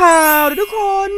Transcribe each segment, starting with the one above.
ข่าวทุกคน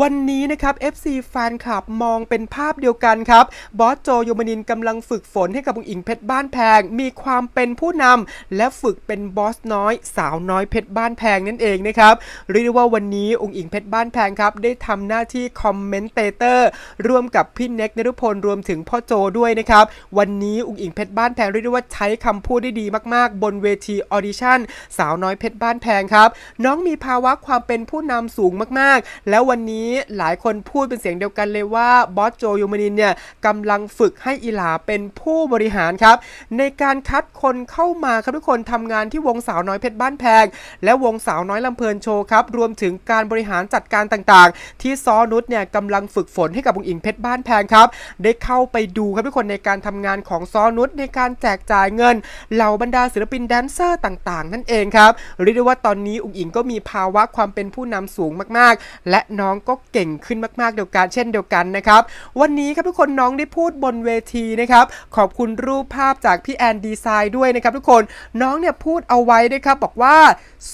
วันนี้นะครับ FC แฟนคลับมองเป็นภาพเดียวกันครับ บอสโจโยมนินกำลังฝึกฝนให้กับบุงอิงเพชรบ้านแพง มีความเป็นผู้นำและฝึกเป็นบอสน้อย สาวน้อยเพชรบ้านแพงนั่นเองนะครับเรียกได้ว่าวันนี้องค์อิงเพชรบ้านแพงครับ ได้ทำหน้าที่คอมเมนเตเตอร์ร่วมกับพี่เน็กนรุพลรวมถึงพ่อโจด้วยนะครับ วันนี้องค์อิงเพชรบ้านแพงเรียกได้ว่าใช้คำพูดได้ดีมาก ๆ บนเวทีออดิชั่น สาวน้อยเพชรบ้านแพงครับ น้องมีภาวะความเป็นผู้นำสูงมากๆ แล้ววันนี้หลายคนพูดเป็นเสียงเดียวกันเลยว่าบอสโจยูมานินเนี่ยกำลังฝึกให้อีหลาเป็นผู้บริหารครับ ในการคัดคนเข้ามาครับทุกคนทำงานที่วงสาวน้อยเพชรบ้านแพง และวงสาวน้อยลำเพลินโชว์ครับ รวมถึงการบริหารจัดการต่างๆ ที่ซอนุชเนี่ยกำลังฝึกฝนให้กับบุงอิงเพชรบ้านแพงครับ ได้เข้าไปดูครับทุกคนในการทำงานของซอนุชในการแจกจ่ายเงิน เหล่าบรรดาศิลปินแดนเซอร์ต่าง ๆ นั่นเองครับเรียกได้ว่าตอนนี้อุงอิงก็มีภาวะความเป็นผู้นำสูงมากๆ และน้องก็เก่งขึ้นมากๆเดียวกันเช่นเดียวกันนะครับวันนี้ครับทุกคนน้องได้พูดบนเวทีนะครับขอบคุณรูปภาพจากพี่แอนดีไซน์ด้วยนะครับทุกคนน้องเนี่ยพูดเอาไว้นะครับบอกว่า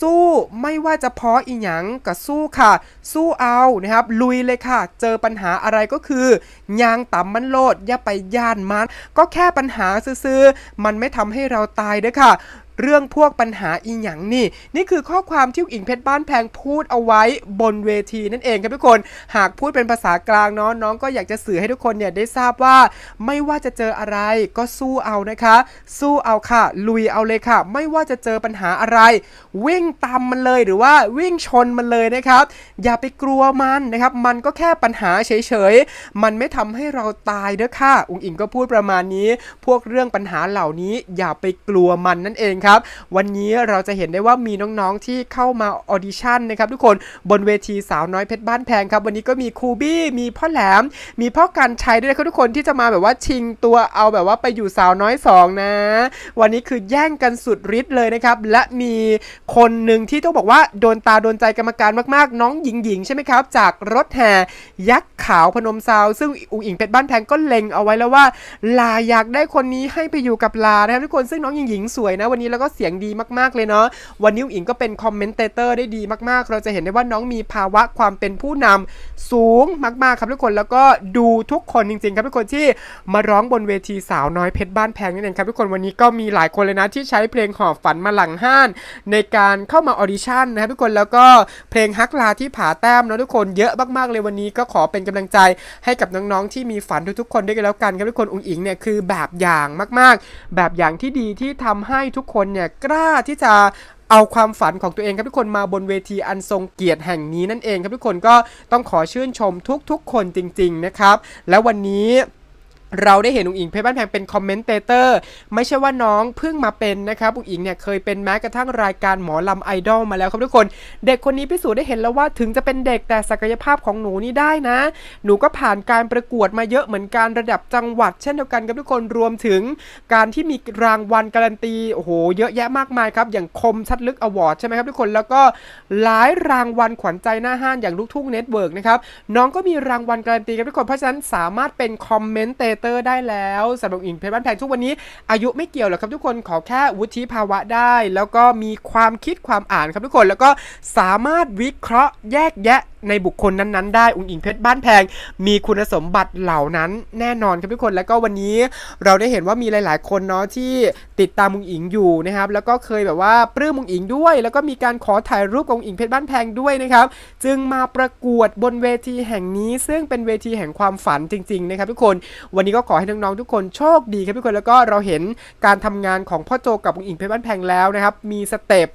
สู้ไม่ว่าจะเพาะอีหยังก็สู้ค่ะ สู้เอานะครับลุยเลยค่ะ เจอปัญหาอะไรก็คือยางต่ำมันโลดอย่าไปย่านมัน ก็แค่ปัญหาซื่อๆมันไม่ทำให้เราตายเด้อค่ะ เรื่องพวกปัญหาอีหยังนี่ นี่คือข้อความที่อิงเพชรบ้านแพงพูดเอาไว้บนเวทีนั่นเองครับทุกคน หากพูดเป็นภาษากลางเนาะน้องก็อยากจะสื่อให้ทุกคนเนี่ยได้ทราบว่า ไม่ว่าจะเจออะไรก็สู้เอานะคะ สู้เอาค่ะ ลุยเอาเลยค่ะ ไม่ว่าจะเจอปัญหาอะไร วิ่งตามมันเลยหรือว่าวิ่งชนมันเลยนะครับ อย่าไปกลัวมันนะครับ มันก็แค่ปัญหาเฉยๆ มันไม่ทำให้เราตายเด้อค่ะ อุงอิงก็พูดประมาณนี้ พวกเรื่องปัญหาเหล่านี้อย่าไปกลัวมันนั่นเองครับ วันนี้เราจะเห็นได้ว่ามีน้องๆที่เข้ามาออดิชั่นนะครับทุกคนบนเวทีสาวน้อยเพชรบ้านแพงครับ วันนี้ก็มีครูบี้มีพ่อแหลม มีพ่อกันชัยด้วยนะครับทุกคนที่จะมาแบบว่าชิงตัวเอาแบบว่าไปอยู่สาวน้อยสองนะ วันนี้คือแย่งกันสุดฤทธิ์เลยนะครับและมีคนหนึ่งที่ต้องบอกว่าโดนตาโดนใจกรรมการมากๆ น้องหญิงหญิงใช่ไหมครับ จากรถแห่ยักษ์ขาวพนมซาวซึ่งอุ๋งอิงเพชรบ้านแพงก็เล็งเอาไว้แล้วว่าลาอยากได้คนนี้ให้ไปอยู่กับลานะครับทุกคนซึ่งน้องหญิงหญิงสวยนะวันนี้แล้วก็เสียงดีมากๆเลยเนาะวันนี้อุงอิงก็เป็นคอมเมนเตเตอร์ได้ดีมากๆ เราจะเห็นได้ว่าน้องมีภาวะความเป็นผู้นำสูงมากๆครับทุกคนแล้วก็ดูทุกคนจริงๆ ครับทุกคนที่มาร้องบนเวทีสาวน้อยเพชรบ้านแพงนั่นเองครับทุกคนวันนี้ก็มีหลายคนเลยนะที่ใช้เพลงหอบฝันมาหลังห้าน ในการเข้ามาออดิชั่นนะครับทุกคนแล้วก็เพลงฮักลาที่ผาแต้มนะทุกคนเยอะมากๆเลยวันนี้ก็ขอเป็นกำลังใจให้กับน้องๆที่มีฝันทุกๆคนด้วยกันแล้วกันครับทุกคนอุ๋งอิงเนี่ยคือแบบอย่างมากๆ แบบอย่างที่ดีที่ทำให้ทุกคนเนี่ยกล้าที่จะเอาความฝันของตัวเองครับทุกคนมาบนเวทีอันทรงเกียรติแห่งนี้นั่นเองครับทุกคนก็ต้องขอชื่นชมทุกๆคนจริง ๆนะครับ และวันนี้ เราได้เห็นอุ๋งอิงเพชรบ้านแพงเป็นคอมเมนเตเตอร์ไม่ใช่ว่าน้องเพิ่งมาเป็นนะครับอุ๋งอิงเนี่ยเคยเป็นแม้กระทั่งรายการหมอลำไอดอลมาแล้วครับทุกคน เด็กคนนี้พิสูจน์ได้เห็นแล้วว่าถึงจะเป็นเด็กแต่ศักยภาพของหนูนี่ได้นะ หนูก็ผ่านการประกวดมาเยอะเหมือนกันระดับจังหวัด เช่นเดียวกันครับทุกคนรวมถึงการที่มีรางวัลการันตีโอ้โหเยอะแยะมากมายครับอย่างคมชัดลึกอวอร์ดใช่ไหมครับทุกคนแล้วก็หลายรางวัลขวัญใจหน้าห้านอย่างลูกทุ่งเน็ตเวิร์กนะครับน้องก็มีรางวัลการันตีครับทุกคนเพราะฉะนั้นสามารถเป็นคอมเมนเตเตอร์ได้แล้วสำหรับอิงเพชรบ้านแพงทุกวันนี้ อายุไม่เกี่ยวหรอกครับทุกคนขอแค่วุฒิภาวะได้ แล้วก็มีความคิดความอ่านครับทุกคน แล้วก็สามารถวิเคราะห์แยกแยะ ในบุคคลนั้นๆได้อุ๋งอิงเพชรบ้านแพง มีคุณสมบัติเหล่านั้นแน่นอนครับทุกคนแล้วก็วันนี้เราได้เห็นว่ามีหลายๆ คนเนาะที่ติดตามอุ๋งอิงอยู่นะครับแล้วก็เคยแบบว่าปลื้มอุ๋งอิงด้วย แล้วก็มีการขอถ่ายรูปกับอุ๋งอิงเพชรบ้านแพงด้วยนะครับจึงมาประกวดบนเวทีแห่งนี้ ซึ่งเป็นเวทีแห่งความฝันจริงๆนะครับทุกคนวันนี้ก็ขอให้น้องๆทุกคนโชคดีครับทุกคนแล้วก็เราเห็นการทำงานของพ่อโจกับอุ๋งอิงเพชรบ้านแพงแล้วนะครับมีสเต็ป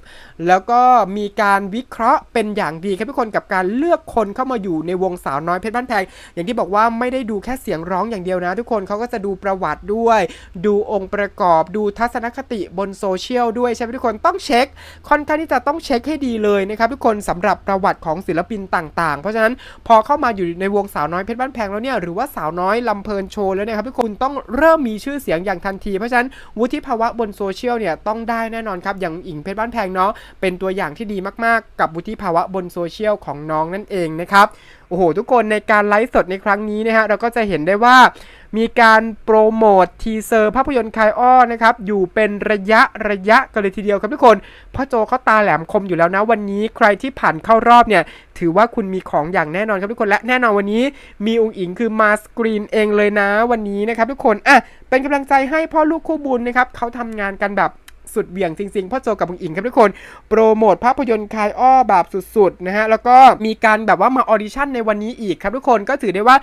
แล้วก็มีการวิเคราะห์เป็นอย่างดีครับทุกคนกับการเลือกคนเข้ามาอยู่ในวงสาวน้อยเพชรบ้านแพงอย่างที่บอกว่าไม่ได้ดูแค่เสียงร้องอย่างเดียวนะ ทุกคนเขาก็จะดูประวัติด้วย ดูองค์ประกอบดูทัศนคติบนโซเชียลด้วยใช่ไหมทุกคนต้องเช็ค ค่อนข้างที่จะต้องเช็คให้ดีเลยนะครับทุกคนสำหรับประวัติของศิลปินต่าง ๆ เพราะฉะนั้นพอเข้ามาอยู่ในวงสาวน้อยเพชรบ้านแพงแล้วเนี่ยหรือว่าสาวน้อยลำเพลินโชว์แล้วเนี่ยครับทุกคนต้องเริ่มมีชื่อเสียงอย่างทันที เพราะฉะนั้นวุฒิภาวะบนโซเชียลเนี่ยต้องได้แน่นอนครับอย่างอิงเพชรบ้านแพงเนาะเป็นตัวอย่างที่ดีมากๆ กับวุฒิภาวะบนโซเชียลของน้องนั่นนั่นเองนะครับโอ้โหทุกคนในการไลฟ์สดในครั้งนี้นะฮะเราก็จะเห็นได้ว่ามีการโปรโมททีเซอร์ภาพยนตร์คายอ้อนะครับอยู่เป็นระยะระยะกันเลยทีเดียวครับทุกคนพ่อโจเขาตาแหลมคมอยู่แล้วนะวันนี้ใครที่ผ่านเข้ารอบเนี่ยถือว่าคุณมีของอย่างแน่นอนครับทุกคนและแน่นอนวันนี้มีองค์อิงคือมาสกรีนเองเลยนะวันนี้นะครับทุกคนอะเป็นกำลังใจให้พ่อลูกคู่บุญนะครับเขาทำงานกันแบบ สุดเหวี่ยงจริงๆพ่อโจกับองค์อิงครับทุกคน โปรโมทภาพยนตร์คายอ้อแบบสุดๆนะฮะแล้วก็มีการแบบว่ามาออดิชั่นในวันนี้อีกครับทุกคนก็ถือได้ว่า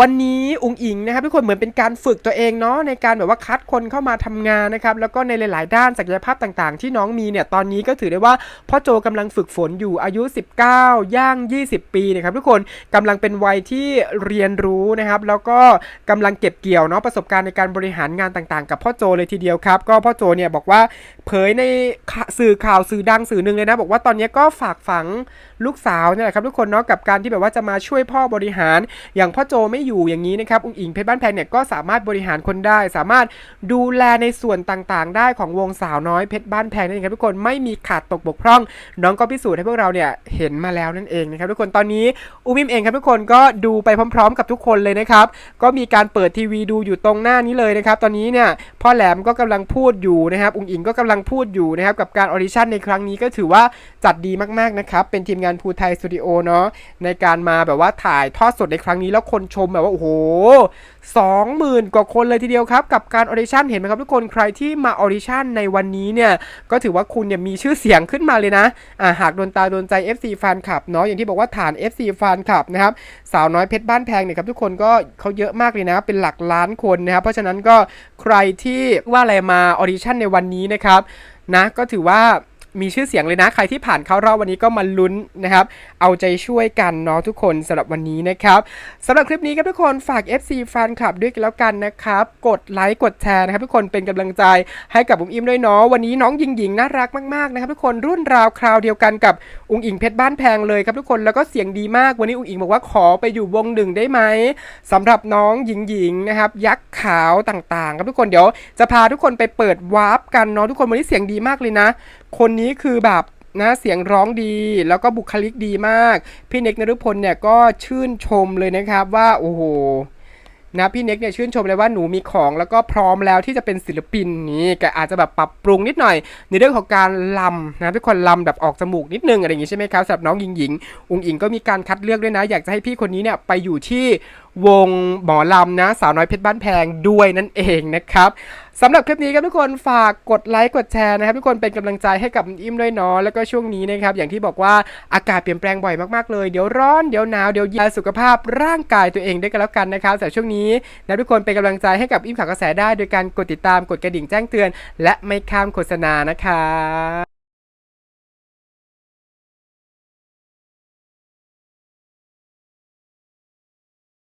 วันนี้อุงอิงนะครับทุกคนเหมือนเป็นการฝึกตัวเองเนาะในการแบบว่าคัดคนเข้ามาทำงานนะครับแล้วก็ในหลาย ๆ ด้านศักยภาพต่าง ๆ ที่น้องมีเนี่ยตอนนี้ก็ถือได้ว่าพ่อโจกำลังฝึกฝนอยู่อายุ 19 ย่าง 20 ปีนะครับทุกคนกำลังเป็นวัยที่เรียนรู้นะครับแล้วก็กำลังเก็บเกี่ยวเนาะประสบการณ์ในการบริหารงานต่าง ๆ กับพ่อโจเลยทีเดียวครับ ก็พ่อโจเนี่ยบอกว่าเผยในสื่อข่าวสื่อดังสื่อหนึ่งเลยนะบอกว่าตอนนี้ก็ฝากฝังลูกสาวเนี่ยแหละครับทุกคนเนาะกับการที่แบบว่าจะมาช่วยพ่อบริหารอย่างพ่อโจไม่อยู่อย่างนี้นะครับ อุ้งอิงเพชรบ้านแพงเนี่ยก็สามารถบริหารคนได้ สามารถดูแลในส่วนต่างๆ ได้ของวงสาวน้อยเพชรบ้านแพงนั่นเองครับทุกคนไม่มีขาดตกบกพร่อง น้องก็พิสูจน์ให้พวกเราเนี่ยเห็นมาแล้วนั่นเองนะครับทุกคนตอนนี้อุ้มอิมเองครับทุกคนก็ดูไปพร้อม ๆ กับทุกคนเลยนะครับก็มีการเปิดทีวีดูอยู่ตรงหน้านี้เลยนะครับตอนนี้เนี่ยพ่อแหลมก็กำลังพูดอยู่นะครับอุ้งอิงก็กำลังพูดอยู่นะครับกับการออดิชั่นในครั้งนี้ก็ถือว่าจัดดีมากๆนะครับเป็นทีมงานภูไทยสตูดิโอเนาะในการมาแบบว่าถ่ายทอดสดในครั้งนี้แล้วคนชมแบบว่าโอ้โห20,000กว่าคนเลยทีเดียวครับ กับการออดิชั่นเห็นไหมครับทุกคนใครที่มาออดิชั่นในวันนี้เนี่ย ก็ถือว่าคุณเนี่ยมีชื่อเสียงขึ้นมาเลยนะอ่าหากโดนตาโดนใจ FC แฟนคลับเนาะอย่างที่บอกว่าฐาน FC แฟนคลับนะครับสาวน้อยเพชรบ้านแพงเนี่ยครับทุกคนก็เขาเยอะมากเลยนะเป็นหลักล้านคนนะครับเพราะฉะนั้นก็ใครที่ว่าอะไรมาออดิชั่นในวันนี้นะครับนะก็ถือว่า มีชื่อเสียงเลยนะ ใครที่ผ่านเข้ารอบวันนี้ก็มาลุ้นนะครับ เอาใจช่วยกันเนาะทุกคนสำหรับวันนี้นะครับสำหรับคลิปนี้ครับทุกคนฝาก FC แฟนคลับด้วยกันแล้วกันนะครับ กดไลค์กดแชร์นะครับทุกคนเป็นกำลังใจให้กับอุ้งอิมด้วยเนาะวันนี้น้องหญิงหญิงน่ารักมากๆนะครับทุกคนรุ่นราวคราวเดียวกันกับอุ้งอิงเพชรบ้านแพงเลยครับทุกคนแล้วก็เสียงดีมากวันนี้อุ้งอิงบอกว่าขอไปอยู่วงหนึ่งได้ไหมสำหรับน้องหญิงหญิงนะครับยักษ์ขาวต่างๆ ครับทุกคนเดี๋ยวจะพาทุกคนไปเปิดวาร์ปกันเนาะทุกคนวันนี้เสียงดีมากเลยนะ คนนี้คือแบบนะเสียงร้องดีแล้วก็บุคลิกดีมาก พี่เน็กนฤพลเนี่ยก็ชื่นชมเลยนะครับว่าโอ้โหนะพี่เน็กเนี่ยชื่นชมเลยว่าหนูมีของแล้วก็พร้อมแล้วที่จะเป็นศิลปินนี่แกอาจจะแบบปรับปรุงนิดหน่อย ในเรื่องของการลำนะพี่คนลำแบบออกจมูกนิดนึงอะไรอย่างงี้ใช่ไหมครับสำหรับน้องหญิงหญิงอุงอิงก็มีการคัดเลือกด้วยนะ อยากจะให้พี่คนนี้เนี่ยไปอยู่ที่วงหมอลำนะ สาวน้อยเพชรบ้านแพงด้วยนั่นเองนะครับ สำหรับคลิปนี้ครับทุกคนฝากกดไลค์กดแชร์นะครับทุกคนเป็นกำลังใจให้กับอิมด้วยเนาะแล้วก็ช่วงนี้นะครับอย่างที่บอกว่าอากาศเปลี่ยนแปลงบ่อยมากๆเลยเดี๋ยวร้อนเดี๋ยวหนาวเดี๋ยวเย็นสุขภาพร่างกายตัวเองด้วยกันแล้วกันนะครับแต่ช่วงนี้นะทุกคนเป็นกำลังใจให้กับอิมข่าวกระแสได้ โดยการกดติดตามกดกระดิ่งแจ้งเตือน และไม่ข้ามโฆษณานะคะ